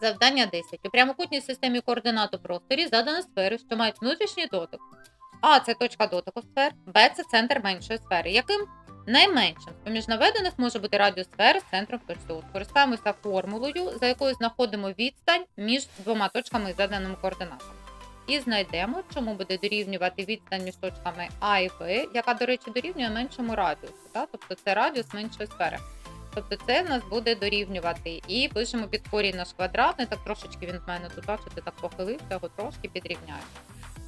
Завдання 10. У прямокутній системі координат у просторі задано сфери, що мають внутрішній дотик. А це точка дотику сфер, Б це центр меншої сфери. Яким найменшим з поміж наведених може бути радіус сфери з центром О. Скористаємося формулою, за якою знаходимо відстань між двома точками із заданими координатами. І знайдемо, чому буде дорівнювати відстань між точками А і Б, яка, до речі, дорівнює меншому радіусу. Да? Тобто це радіус меншої сфери. Тобто це нас буде дорівнювати. І пишемо під корінь наш квадратний, так трошечки він в мене тут, бачите, так похилився, його трошки підрівняю.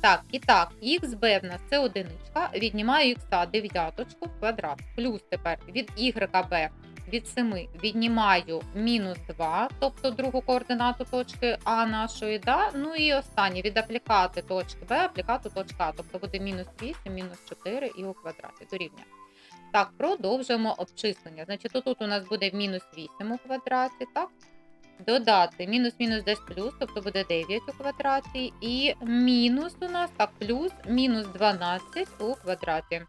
Так, і так, xb в нас це одиничка, віднімаю х дев'яточку в квадрат. Плюс тепер від YB від 7 віднімаю мінус 2, тобто другу координату точки А нашої, да? ну і останнє від аплікати точки Б, аплікату точка А, тобто буде мінус 8, мінус 4 і у квадраті дорівнює. Так, продовжуємо обчислення. Значить, тут у нас буде мінус 8 у квадраті, так? Додати мінус-мінус десь плюс, тобто буде 9 у квадраті. І мінус у нас, так, плюс мінус 12 у квадраті.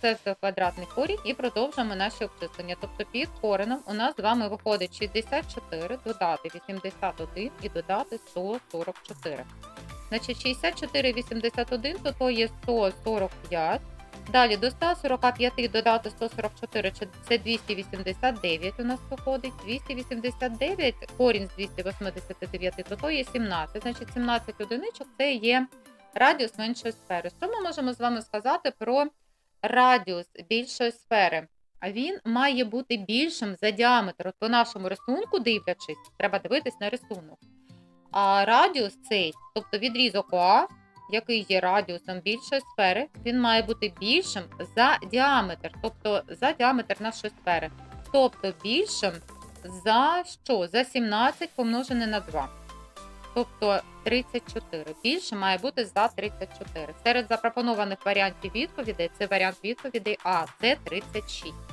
Це все квадратний корінь і продовжуємо наші обчислення. Тобто під коренем у нас з вами виходить 64, додати 81 і додати 144. Значить, 64, 81, то то є 145. Далі до 145 додати 144, це- це 289 у нас виходить. 289, корінь з 289, то то є 17. Значить, 17 одиничок це є радіус меншої сфери. Що ми можемо з вами сказати про радіус більшої сфери? А він має бути більшим за діаметр. От по нашому рисунку, дивлячись, треба дивитись на рисунок. А радіус цей, тобто відрізок ОА, який є радіусом більшої сфери, він має бути більшим за діаметр, тобто за діаметр нашої сфери. Тобто більшим за що? За 17 помножене на 2. Тобто 34. Більше має бути за 34. Серед запропонованих варіантів відповідей це варіант відповідей А, це 36.